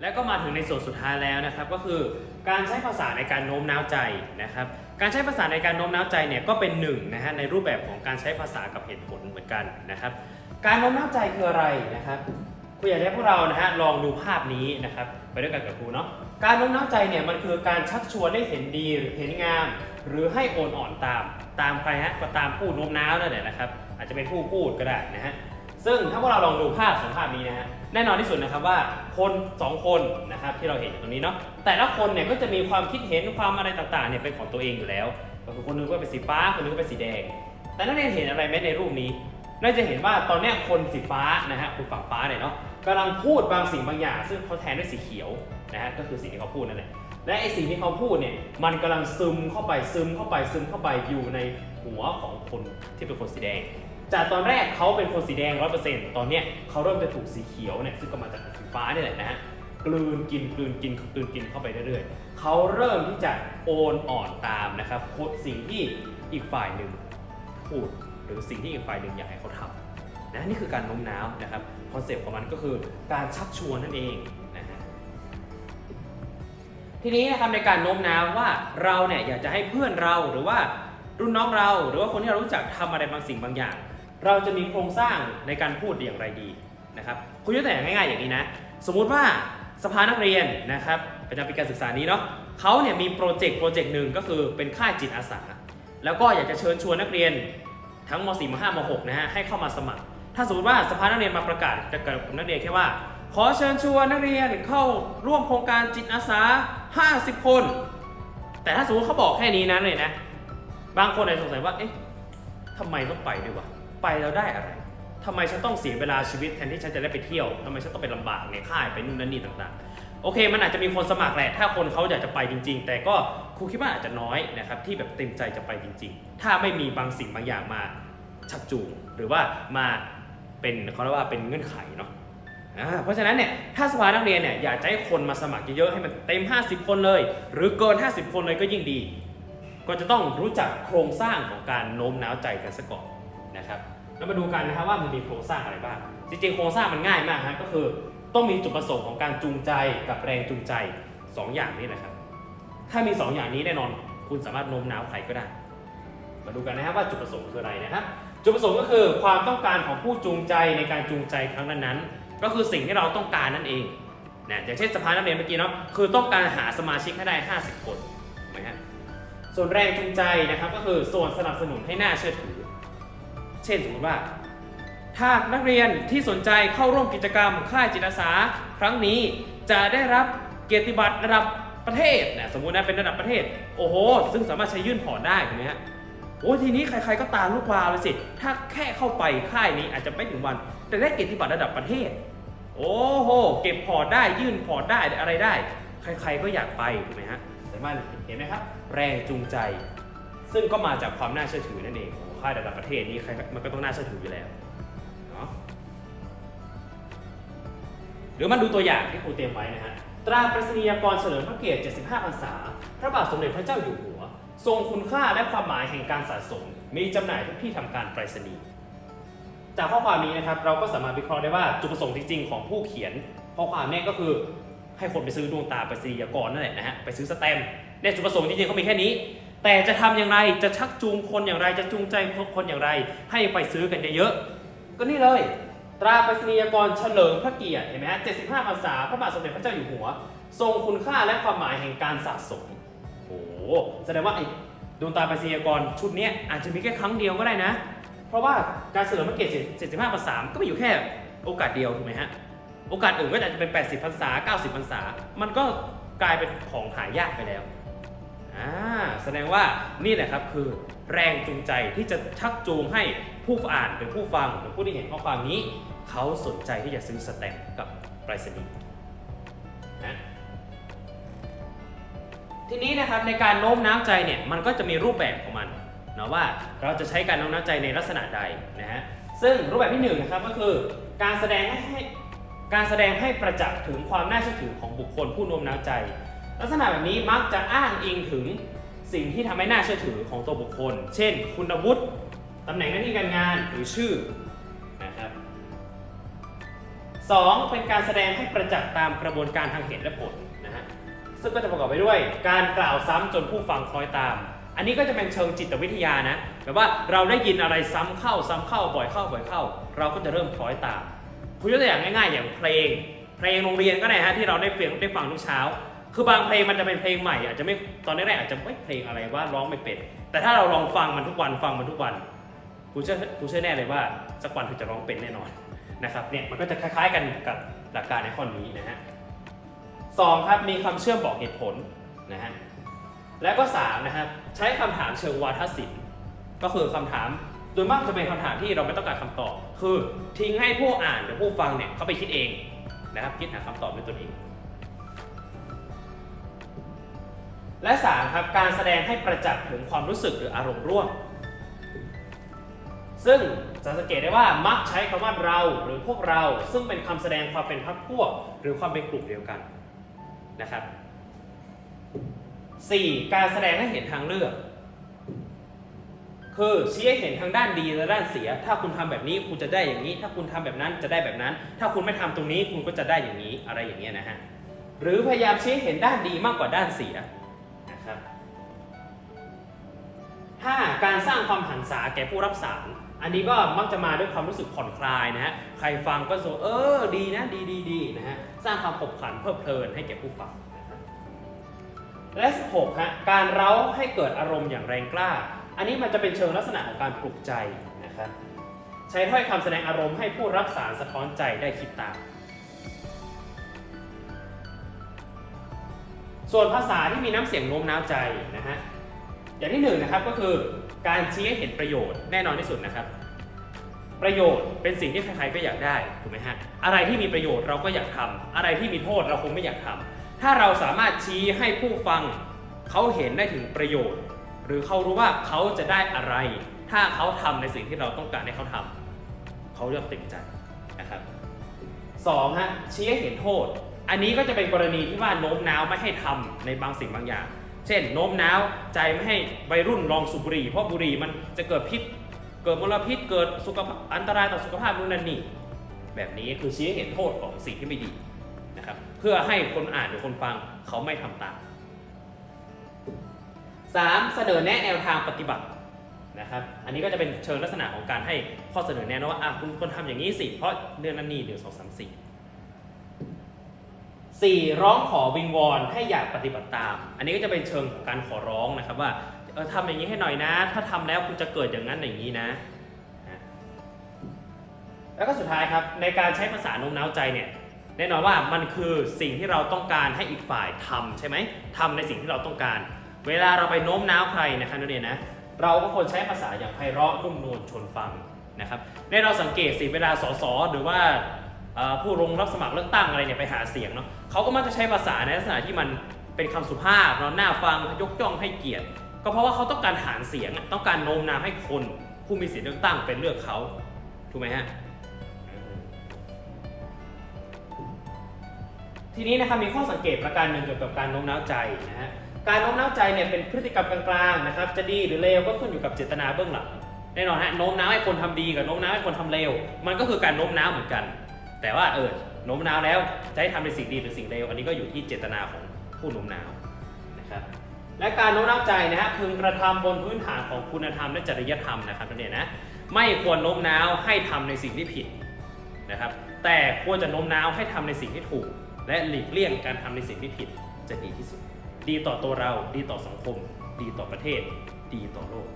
และก็มาถึงในส่วนสุดท้ายแล้วนะครับ ก็คือการใช้ภาษาในการโน้มน้าวใจนะครับ การใช้ภาษาในการโน้มน้าวใจเนี่ยก็เป็นหนึ่งนะฮะในรูปแบบของการใช้ภาษากับเหตุผลเหมือนกันนะครับ การโน้มน้าวใจคืออะไรนะครับครูอยากให้พวกเรานะฮะลองดูภาพนี้นะครับ ไปด้วยกันกับครูเนาะการโน้มน้าวใจเนี่ยมันคือการชักชวนให้เห็นดีหรือเห็นงาม หรือให้โอนอ่อนตาม ตามใครฮะก็ตามผู้โน้มน้าวนั่นแหละนะครับ อาจจะเป็นผู้พูดก็ได้นะฮะซึ่งถ้าพวกเราลองดูภาพสองภาพนี้นะฮะ แน่นอนที่สุดนะครับว่าคนสองคนนะครับที่เราเห็นอยู่ตรงนี้เนาะแต่ละคนเนี่ยก็จะมีความคิดเห็นความอะไรต่างๆเนี่ยเป็นของตัวเองอยู่แล้วก็คือคนหนึงก็เป็นสีฟ้าคนหนึงก็เป็นสีแดง แต่นักเรียนเห็นอะไรไหมในรูปนี้น่าจะเห็นว่าตอนนี้คนสีฟ้านะฮะคุณฝั่งฟ้าเนี่ยเนาะกำลังพูดบางสิ่งบางอย่าง ซึ่งเขาแทนด้วยสีเขียวนะฮะก็คือสิ่งที่เขาพูดนั่นแหละและไอสิ่งที่เขาพูดเนี่ยมันกำลังซึมเข้าไปซึมเข้าไปซึมเข้าไปอยู่ในหัวของคนที่เป็นคนสีแดง จากตอนแรกเขาเป็นคนสีแดงร้อยเปอร์เซ็นต์ตอนเนี้ยเขาเริ่มจะถูกสีเขียวเนี่ยซึ่งก็มาจากสีฟ้าเนี่ยแหละนะฮะกลืนกินกลืนกินกลืนกินเข้าไปเรื่อยๆเขาเริ่มที่จะโอนอ่อนตามนะครับสิ่งที่อีกฝ่ายหนึ่งพูดหรือสิ่งที่อีกฝ่ายหนึ่งอยากให้เขาทำนะนี่คือการโน้มน้าวนะครับคอนเซปต์ของมันก็คือการชักชวนนั่นเองนะฮะทีนี้นะครับในการโน้มน้าวว่าเราเนี่ยอยากจะให้เพื่อนเราหรือว่ารุ่นน้องเรา หรือว่าคนที่เรารู้จักทำอะไรบางสิ่งบางอย่าง เราจะมีโครงสร้างในการพูดอย่างไรดีนะครับคุณยกตัวอย่างง่ายๆอย่างนี้นะ สมมุติว่าสภานักเรียนนะครับประจำปีการศึกษานี้เนาะเขาเนี่ยมีโปรเจกต์โปรเจกต์หนึ่งก็คือเป็นค่ายจิตอาสา แล้วก็อยากจะเชิญชวนนักเรียนทั้งม .4 ม .5 ม .6 นะฮะให้เข้ามาสมัคร ถ้าสมมติว่าสภานักเรียนมาประกาศกับนักเรียนแค่ว่า ขอเชิญชวนนักเรียนเข้าร่วมโครงการจิตอาสา 50 คน แต่ถ้าสมมติเขาบอกแค่นี้นะเลยนะ บางคนอาจจะสงสัยว่าเอ๊ะทำไมต้องไปด้วยวะ ไปแล้วได้อะไรทำไมฉันต้องเสียเวลาชีวิตแทนที่ฉันจะได้ไปเที่ยวทำไมฉันต้องไปลำบากในค่ายไปนู่นนั่นนี่ต่างๆ โอเค มันอาจจะมีคนสมัครแหละ ถ้าคนเขาอยากจะไปจริง ๆ แต่ก็ครูคิดว่าอาจจะน้อยนะครับที่แบบเต็มใจจะไปจริง ๆ ถ้าไม่มีบางสิ่งบางอย่างมาชักจูงหรือว่ามาเป็นเขาเรียกว่าเป็นเงื่อนไขเนาะเพราะฉะนั้นเนี่ยถ้าสภานักเรียนเนี่ยอยากจะให้คนมาสมัครเยอะๆให้มันเต็ม 50 คนเลย หรือเกิน 50 คนเลยก็ยิ่งดี ก็จะต้องรู้จักโครงสร้างของการโน้มน้าวใจกันซะก่อนนะครับ แล้วมาดูกันนะครับว่ามันมีโครงสร้างอะไรบ้าง จริงๆ โครงสร้างมันง่ายมากฮะก็คือต้องมีจุดประสงค์ของการจูงใจกับแรงจูงใจ 2 อย่างนี้นะครับ ถ้ามี 2 อย่างนี้แน่นอน คุณสามารถโน้มน้าวใครก็ได้ มาดูกันนะครับว่าจุดประสงค์คืออะไรนะครับจุดประสงค์ก็คือความต้องการของผู้จูงใจในการจูงใจครั้งนั้นๆ ก็คือสิ่งที่เราต้องการนั่นเองนะอย่างเช่นสภานักเรียนเมื่อกี้เนาะคือต้องการหาสมาชิกให้ได้ 50 คนถูกไหมฮะส่วนแรงจูงใจนะครับก็คือส่วนสนับสนุนให้น่าเชื่อถือ เช่นสมมติว่า ถ้านักเรียนที่สนใจเข้าร่วมกิจกรรม ค่ายจิตอาสาครั้งนี้จะได้รับเกียรติบัตรระดับประเทศนะสมมุตินะเป็นระดับประเทศ โอ้โห ซึ่งสามารถใช้ยื่นพอร์ตได้ถูกไหมฮะโอ้ทีนี้ใครๆก็ตามลูกวาวเลยสิ ถ้าแค่เข้าไปค่ายนี้อาจจะไม่ถึงวัน แต่ได้เกียรติบัตรระดับประเทศ โอ้โห เก็บพอร์ตได้ยื่นพอร์ตได้อะไรได้ ใครๆก็อยากไปถูกไหมฮะสามารถเห็นไหมครับ แรงจูงใจ ซึ่งก็มาจากความน่าเชื่อถือนั่นเองายระดับประเทศนี้มันก็ต้องน่าเชื่อถืออยู่แล้วเนาะหรือมาดูตัวอย่างที่ครูเตรียมไว้นะฮะตราประษณียากรเฉลิมพระเกียรติ 75 พรรษา พระบาทสมเด็จพระเจ้าอยู่หัว ทรงคุณค่าและความหมายแห่งการสะสม มีจำหน่ายทุกที่ทำการไปรษณีย์จากข้อความนี้นะครับเราก็สามารถวิเคราะห์ได้ว่าจุดประสงค์จริงๆของผู้เขียนข้อความเนี่ยก็คือให้คนไปซื้อดวงตาไปรษณียากรนั่นแหละนะฮะไปซื้อสแตมป์เนี่ยจุดประสงค์จริงๆเขามีแค่นี้ แต่จะทำอย่างไรจะชักจูงคนอย่างไร จะจูงใจคนอย่างไร ให้ไปซื้อกันเยอะๆก็นี่เลย ตราไปรษณียกรเฉลิมพระเกียรติเห็นไหมฮะ75พรรษาพระบาทสมเด็จพระเจ้าอยู่หัว ทรงคุณค่าและความหมายแห่งการสะสมโอ้โหแสดงว่าไอ้ดวงตาไปรษณียกรชุดนี้อาจจะมีแค่ครั้งเดียวก็ได้นะ เพราะว่าการเฉลิมพระเกียรติ75พรรษาก็มีอยู่แค่โอกาสเดียวถูกไหมฮะโอกาสอื่นก็อาจจะเป็น 80พรรษา 90พรรษา มันก็กลายเป็นของหายากไปแล้ว อ่าแสดงว่านี่แหละครับคือแรงจูงใจที่จะชักจูงให้ผู้อ่านหรือผู้ฟังหรือผู้ที่เห็นข้อความนี้ เขาสนใจที่จะซื้อสแตมป์กับไปรษณีย์นะทีนี้นะครับในการโน้มน้าวใจเนี่ยมันก็จะมีรูปแบบของมันนะว่าเราจะใช้การโน้มน้าวใจในลักษณะใดนะฮะซึ่งรูปแบบที่หนึ่งนะครับก็คือการแสดงให้การแสดงให้ประจักษ์ถึงความน่าเชื่อถือของบุคคลผู้โน้มน้าวใจ ลักษณะแบบนี้มักจะอ้างอิงถึงสิ่งที่ทำให้น่าเชื่อถือของตัวบุคคล เช่น คุณวุฒิตำแหน่งหน้าที่การงานหรือชื่อนะครับสองเป็นการแสดงให้ประจักษ์ตามกระบวนการทางเหตุและผลนะฮะซึ่งก็จะประกอบไปด้วย การกล่าวซ้ำจนผู้ฟังคล้อยตาม อันนี้ก็จะเป็นเชิงจิตวิทยานะแบบว่าเราได้ยินอะไรซ้ำเข้าซ้ำเข้าบ่อยเข้าบ่อยเข้า เราก็จะเริ่มคล้อยตามคุณยกตัวอย่างง่าย ๆ อย่างเพลง เพลงโรงเรียนก็ได้ฮะที่เราได้ฟังได้ฟังทุกเช้า คือบางเพลงมันจะเป็นเพลงใหม่อาจจะไม่ตอนแรกๆอาจจะไม่เพลงอะไรว่าร้องไม่เป็น แต่ถ้าเราลองฟังมันทุกวันฟังมันทุกวันกูเชื่อกูเชื่อแน่เลยว่าสักวันคุณจะร้องเป็นแน่นอนนะครับเนี่ยมันก็จะคล้ายๆกันกับหลักการในข้อนี้นะฮะสองครับมีคำเชื่อมบอกเหตุผลนะฮะและก็สามนะครับใช้คำถามเชิงวาทศิลป์ก็คือคำถามโดยมากจะเป็นคำถามที่เราไม่ต้องการคำตอบ คือทิ้งให้ผู้อ่านหรือผู้ฟังเนี่ยเขาไปคิดเองนะครับคิดหาคำตอบด้วยตัวเอง และสามครับการแสดงให้ประจักษ์ถึงความรู้สึกหรืออารมณ์ร่วม ซึ่งจะสังเกตได้ว่ามักใช้คำว่าเราหรือพวกเรา ซึ่งเป็นคำแสดงความเป็นพรรคพวก หรือความเป็นกลุ่มเดียวกันนะครับ 4. การแสดงให้เห็นทางเลือก คือชี้ให้เห็นทางด้านดีและด้านเสีย ถ้าคุณทำแบบนี้คุณจะได้อย่างนี้ ถ้าคุณทำแบบนั้นจะได้แบบนั้น ถ้าคุณไม่ทำตรงนี้คุณก็จะได้อย่างนี้อะไรอย่างเงี้ยนะฮะหรือพยายามชี้ให้เห็นด้านดีมากกว่าด้านเสีย นะครับ 5. การสร้างความหันษาแก่ผู้รับสาร อันนี้ก็มักจะมาด้วยความรู้สึกผ่อนคลายนะฮะ ใครฟังก็รู้สึกเออ ดีนะ ดีดีดีนะฮะ สร้างความขบขันเพลิดเพลินให้แก่ผู้ฟังนะครับและ6ฮะ การเร้าให้เกิดอารมณ์อย่างแรงกล้า อันนี้มันจะเป็นเชิงลักษณะของการปลุกใจนะครับ ใช้ถ้อยคำแสดงอารมณ์ให้ผู้รับสารสะท้อนใจได้คิดตาม ส่วนภาษาที่มีน้ำเสียงโน้มน้าวใจนะฮะอย่างที่หนึ่งนะครับก็คือการชี้ให้เห็นประโยชน์แน่นอนที่สุดนะครับ ประโยชน์เป็นสิ่งที่ใครๆก็อยากได้ถูกไหมฮะอะไรที่มีประโยชน์เราก็อยากทำอะไรที่มีโทษเราคงไม่อยากทำถ้าเราสามารถชี้ให้ผู้ฟังเขาเห็นได้ถึงประโยชน์ หรือเขารู้ว่าเขาจะได้อะไร ถ้าเขาทำในสิ่งที่เราต้องการให้เขาทำเขาเลือกต็มใจนะครับสองฮะชี้ให้เห็นโทษ อันนี้ก็จะเป็นกรณีที่ว่าโน้มน้าวไม่ให้ทำในบางสิ่งบางอย่าง เช่น โน้มน้าวใจไม่ให้วัยรุ่นลองสูบบุหรี่เพราะบุหรี่มันจะเกิดพิษ เกิดมลพิษ เกิดสุขอันตรายต่อสุขภาพนู่นนั่นนี่ แบบนี้คือชี้ให้เห็นโทษของสิ่งที่ไม่ดีนะครับ เพื่อให้คนอ่านหรือคนฟังเขาไม่ทำตาม 3. เสนอแนะแนวทางปฏิบัตินะครับ อันนี้ก็จะเป็นเชิงลักษณะของการให้ข้อเสนอแนะนะว่าอะคุณควรทำอย่างนี้สิ เพราะเรื่องนั้นนี่หนึ่งสองสามสี่ สี่ร้องขอวิงวอนให้อยากปฏิบัติตาม อันนี้ก็จะเป็นเชิงของการขอร้องนะครับว่าเออทำอย่างนี้ให้หน่อยนะ ถ้าทำแล้วคุณจะเกิดอย่างนั้นอย่างนี้นะ แล้วก็สุดท้ายครับในการใช้ภาษาโน้มน้าวใจเนี่ยแน่นอนว่ามันคือสิ่งที่เราต้องการให้อีกฝ่ายทำใช่ไหมทำในสิ่งที่เราต้องการ เวลาเราไปโน้มน้าวใครนะครับนักเรียนนะเราก็ควรใช้ภาษาอย่างไพเราะนุ่มนวลชวนฟังนะครับในเราสังเกตสิเวลาสสหรือว่า ผู้ลงรับสมัครเลือกตั้งอะไรเนี่ยไปหาเสียงเนาะเขาก็มักจะใช้ภาษาในลักษณะที่มันเป็นคำสุภาพเนาะน่าฟังยกย่องให้เกียรติ ก็เพราะว่าเขาต้องการหารเสียงต้องการโน้มน้าวให้คนผู้มีสิทธิเลือกตั้งเป็นเลือกเขาถูกไหมฮะทีนี้นะครับมีข้อสังเกตประการหนึ่งเกี่ยวกับการโน้มน้าวใจนะฮะการโน้มน้าวใจเนี่ยเป็นพฤติกรรมกลางๆนะครับจะดีหรือเลวก็ขึ้นอยู่กับเจตนาเบื้องหลังแน่นอนฮะโน้มน้าวให้คนทำดีกับโน้มน้าวให้คนทำเลวมันก็คือการโน้มน้าวเหมือนกัน แต่ว่าเออโน้มน้าวแล้วจะให้ทำในสิ่งดีหรือสิ่งเลวอันนี้ก็อยู่ที่เจตนาของผู้โน้มน้าวนะครับและการโน้มน้าวใจนะฮะพึงกระทำบนพื้นฐานของคุณธรรมและจริยธรรมนะครับนักเรียนนะไม่ควรโน้มน้าวให้ทำในสิ่งที่ผิดนะครับแต่ควรจะโน้มน้าวให้ทำในสิ่งที่ถูก และหลีกเลี่ยงการทำในสิ่งที่ผิดจะดีที่สุด ดีต่อตัวเรา ดีต่อสังคม ดีต่อประเทศ ดีต่อโลก